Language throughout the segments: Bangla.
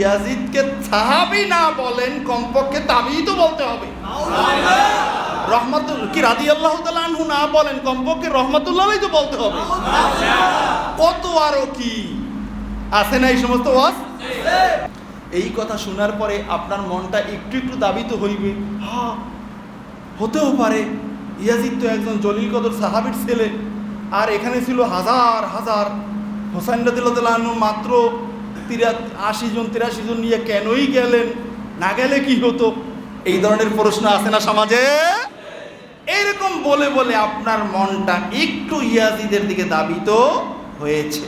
ইয়াজিদকে সাহাবি না বলেন, কমপক্ষে তাবি তো বলতে হবে। রহমতুল কি রাদি আল্লাহ আনহু না বলেন, কমপক্ষে রহমতুল্লাহ তো বলতে হবে। কত আরও কি? আছে না এই সমস্ত ওয়াজ? এই কথা শোনার পরে আপনার মনটা একটু একটু দাবিত হইবে। হ্যাঁ হতেও পারে। ইয়াজিদ তো একজন জলিল কদর সাহাবির ছেলে। আর এখানে ছিল হাজার হাজার। হোসাইন রাদিল্লাহু মাত্র তিরা আশি জন, তিরাশি জন নিয়ে কেনই গেলেন? না গেলে কি হতো? এই ধরনের প্রশ্ন আছে না সমাজে? এইরকম বলে বলে আপনার মনটা একটু ইয়াজিদের দিকে দাবিত হয়েছে।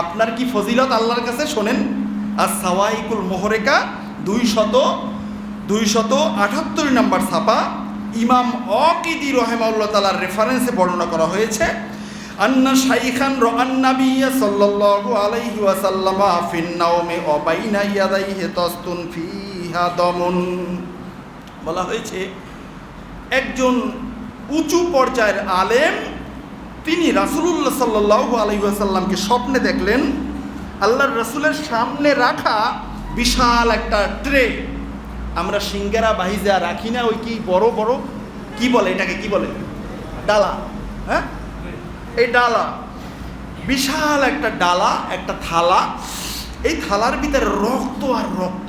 আপনার কি ফজিলত আল্লাহর কাছে? শোনেন আর সাওয়াইকুল মোহরেকা দুই শত দুই শত আটাত্তর নম্বর ছাপা ইমাম অকিদি রহেমাউল্লাহ তালার রেফারেন্সে বর্ণনা করা হয়েছে। আন্না শাইখান রান্নাবিয়া সাল্লাল্লাহু আলাইহি ওয়াসাল্লামা ফিন নাওমে অবাইনা ইয়াদাইহি তাস্তুন ফিহা দমন। বলা হয়েছে, একজন উঁচু পর্যায়ের আলেম, তিনি রাসুলুল্লাহ সাল্লাহ আলহিহাসাল্লামকে স্বপ্নে দেখলেন, আল্লাহর রসুলের সামনে রাখা বিশাল একটা ট্রে। আমরা সিঙ্গারা বাহিজা রাখি না, ওই কি বড় বড়? কি বলে এটাকে? কি বলে? ডালা। হ্যাঁ? এই ডালা। বিশাল একটা ডালা, একটা থালা। এই থালার ভিতরে রক্ত আর রক্ত।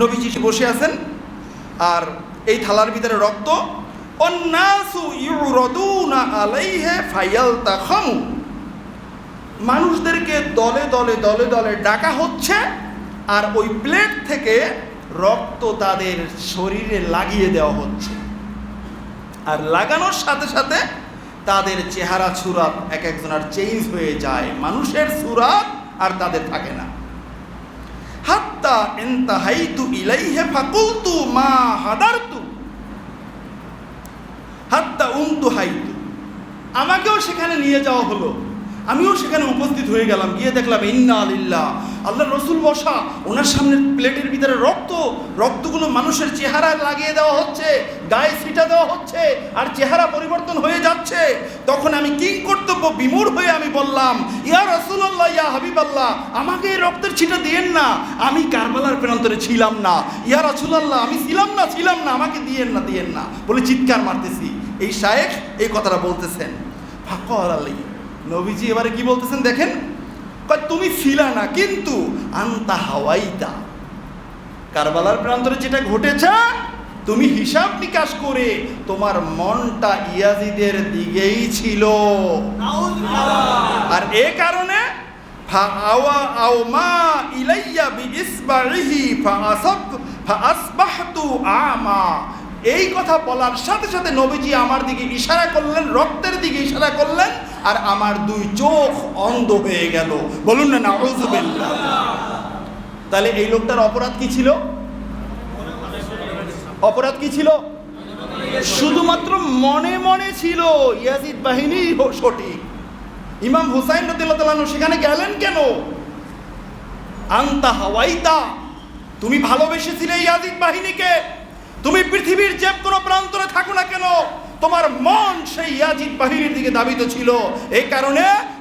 নবীজি বসে আছেন, আর এই থালার ভিতরে রক্ত। মানুষদেরকে দলে দলে দলে দলে ডাকা হচ্ছে, আর ওই প্লেট থেকে রক্ত তাদের শরীরে লাগিয়ে দেওয়া হচ্ছে। আর লাগানোর সাথে সাথে তাদের চেহারা সুরাত এক একজনের চেঞ্জ হয়ে যায়। মানুষের সুরাত আর তাদের থাকে না। হাত্তা এন্তাহাইতু ইলাইহে ফাকুলতু মা হাদারতু। হাত্তা উন্তু হাইতু। আমাকেও সেখানে নিয়ে যাওয়া হলো। আমিও সেখানে উপস্থিত হয়ে গেলাম। গিয়ে দেখলাম, ইন্না আলিল্লাহ আল্লাহ রসুল বসা, ওনার সামনে প্লেটের ভিতরে রক্ত, রক্তগুলো মানুষের চেহারায় লাগিয়ে দেওয়া হচ্ছে, গায়ে ছিটা দেওয়া হচ্ছে, আর চেহারা পরিবর্তন হয়ে যাচ্ছে। তখন আমি কিং কর্তব্য? বিমূর হয়ে আমি বললাম, ইয়া রসুল্লাহ ইয়া হাবিবাল্লাহ, আমাকে এই রক্তের ছিটা দিয়েন না। আমি কারবালার প্রান্তরে ছিলাম না। ইয়া রসুল্লাহ আমি ছিলাম না ছিলাম না, আমাকে দিয়েন না দিয়েন না। বলে চিৎকার মারতেছি। এই শায়েখ এই কথাটা বলতেছেন। ফাকর আলী। নবীজি এবারে কি বলতেছেন দেখেন? কয় তুমি ছিলা না কিন্তু আন্তা হাওয়াইতা। কারবালার প্রান্তরে যেটা ঘটেছে তুমি হিসাব নিকাশ করে তোমার মনটা ইয়াজিদের দিকেই ছিল। আর এ কারণে এই কথা বলার সাথে সাথে নবীজি আমার দিকে ইশারা করলেন রক্তের দিকে ইশারা করলেন আর আমার দুই চোখ অন্ধ হয়ে গেল। বলুন না নাউজুবিল্লাহ তাহলে এই লোকটার অপরাধ কি ছিল? অপরাধ কি ছিল? শুধুমাত্র মনে মনে ছিল ইয়াজিদ বাহিনী সঠিক। ইমাম হুসাইন রদিল্লাহ সেখানে গেলেন কেন? আন্তা হাওয়াইতা, তুমি ভালোবেসেছিলে ইয়াজিদ বাহিনীকে। তুমি পৃথিবীর যে কোনো প্রান্তরে থাকো না কেন? তোমার মন সেই ইয়াজিদ বাহিনীর দিকে দাবিত ছিল। এই কারণে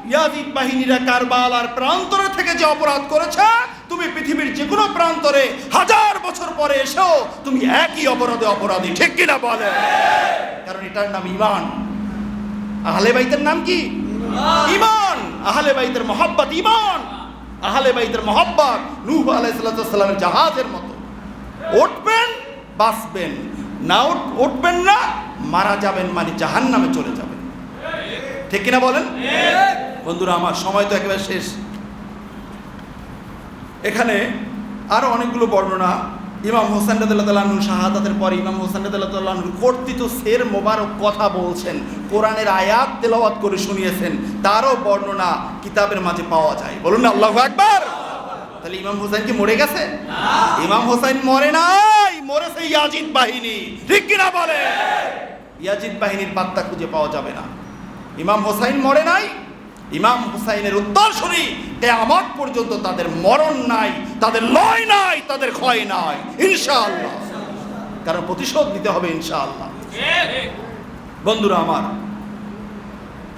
ইয়াজিদ বাহিনীরা কারবাল আর প্রান্তরে থেকে যে অপরাধ করেছে তুমি পৃথিবীর যে কোনো প্রান্তরে হাজার বছর পরে এসেও তুমি একই অপরাধে অপরাধী। ঠিক কিনা বলে? কারণ এটার নাম ইমান আহলে বাইতের নাম কি? ইমান আহলে বাইতের মহাব্বত ইমান আহলে বাইতের মহাব্বত নূহ আলাইসাল্লামের জাহাজের মতো। উঠবেন বাঁচবেন। না উঠ- উঠবেন না মারা যাবেন মানে জাহান নামে চলে যাবেন। ঠিক কিনা বলেন? বন্ধুরা, আমার সময় তো একেবারে শেষ। এখানে আরও অনেকগুলো বর্ণনা। ইমাম হোসেন রাদু শাহাদাতের পরে ইমাম হোসেন রাদু কর্তৃত সের মোবারক কথা বলছেন। কোরআনের আয়াত তেলাওয়াত করে শুনিয়েছেন। তারও বর্ণনা কিতাবের মাঝে পাওয়া যায়। বলুন না, আল্লাহ একবার তাহলে ইমাম হোসেন কি মরে গেছে? ইমাম হোসেন মরে নাই, মরেছে ইয়াজিদ বাহিনী। ঠিক কিনা বলে ইয়াজিদ বাহিনীর পাত্তা খুঁজে পাওয়া যাবে না। ইমাম হোসাইন মরে নাই। ইমাম হুসাইনের উত্তরসূরি কেয়ামত পর্যন্ত তাদের মরণ নাই, তাদের লয় নাই, তাদের ক্ষয় নাই। ইনশাআল্লাহ। কারণ প্রতিশোধ নিতে হবে ইনশাআল্লাহ। বন্ধুরা আমার,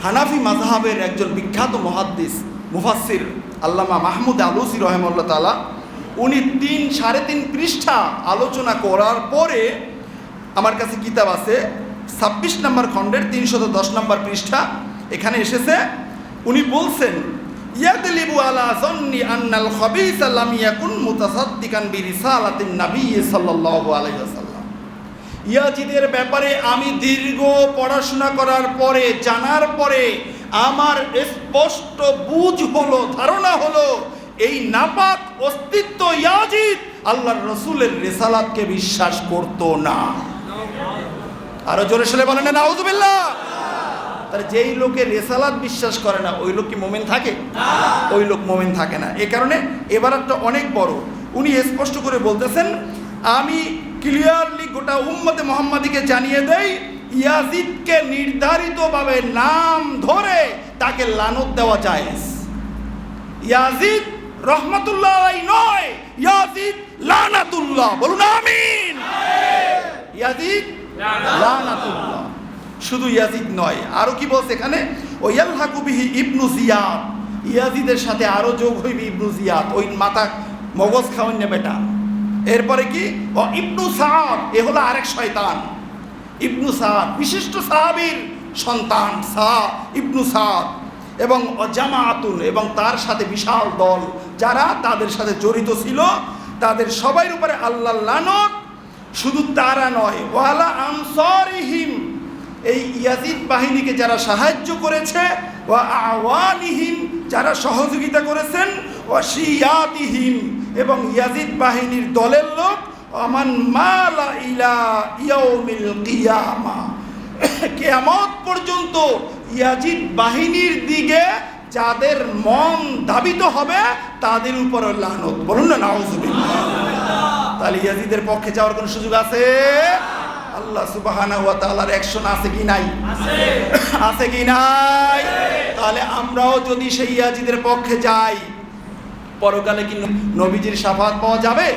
হানাফি মাযহাবের একজন বিখ্যাত মুহাদ্দিস, মুফাসসির আল্লামা মাহমুদ আলুসি রহমল্লা তালা উনি তিন, সাড়ে তিন পৃষ্ঠা আলোচনা করার পরে আমার কাছে কিতাব আছে ছাব্বিশ নম্বর খণ্ডের তিনশত দশ নম্বর পৃষ্ঠা এখানে এসেছে, উনি বলছেন, ইয়াদলিবু আলা জন্নি আন্নাল খবিস লাম ইয়াকুন মুতাসাদ্দিকান বিরিসালাতিন নবী সাল্লাল্লাহু আলাইহি ওয়াসাল্লাম। ইয়াজিদের ব্যাপারে আমি দীর্ঘ পড়াশোনা করার পরে, জানার পরে আমার স্পষ্ট বুঝ হলো, ধারণা হলো, এই নাপাক অস্তিত্ব ইয়াজিদ আল্লাহর রসুলের রেসালাতকে বিশ্বাস করতো না। আরও জোরে সরে বলেন না নাউজুবিল্লাহ। তাহলে যেই লোকে রেসালাত বিশ্বাস করে না ওই লোক কি মোমেন থাকে? ওই লোক মোমেন থাকে না। এ কারণে এবার একটা অনেক বড়। উনি স্পষ্ট করে বলতেছেন আমি ক্লিয়ারলি গোটা উম্মতে মোহাম্মদীকে জানিয়ে দেই ইয়াজিদকে নির্ধারিতভাবে নাম ধরে তাকে লানত দেওয়া যায় ইয়াজিদ রহমতুল্লাহ নয় ইয়াজিদ লানাতুল্লাহ। বলুন আমিন। ইয়াজিদ শুধু ইয়াজিদ নয়, আরও কি বলছে এখানে? ও ইয়ালহাকুবিহি ইবনু জিয়াদ। ইয়াজিদের সাথে আরও যোগ হইবে ইবনু জিয়াদ। ওই মাথা মগজ খাওয়ান নে বেটা। এরপরে কি? ও ইবনু সাদ এ হলো আরেক শয়তান। ইবনু সাদ বিশিষ্ট সাহাবীর সন্তান সা ইবনু সাদ এবং জামাতুন এবং তার সাথে বিশাল দল। যারা তাদের সাথে জড়িত ছিল, তাদের সবার উপরে আল্লাহ লানত শুধু তারা নয়, ওয়ালা আনসারিহিম, এই ইয়াজিদ বাহিনীকে যারা সাহায্য করেছে ও আওয়ানিহিম যারা সহযোগিতা করেছেন ও শিয়াতিহিম, এবং ইয়াজিদ বাহিনীর দলের লোক আমান মালা ইলা ইয়াউমিল কিয়ামা। কেয়ামত পর্যন্ত ইয়াজিদ বাহিনীর দিকে যাদের মন ধাবিত হবে, তাদের উপর লানত। বলুন না, নাউজুবিল্লাহ। তাহলে ইয়াজিদের পক্ষে যাওয়ার কোন সুযোগ আছে? আল্লাহ সুবাহানা ওয়া তাআলার অ্যাকশন আছে কি নাই? আছে কি নাই? তাহলে আমরাও যদি সেই ইয়াজিদের পক্ষে যাই পরকালে কি নবীজির সাফাত পাওয়া যাবে?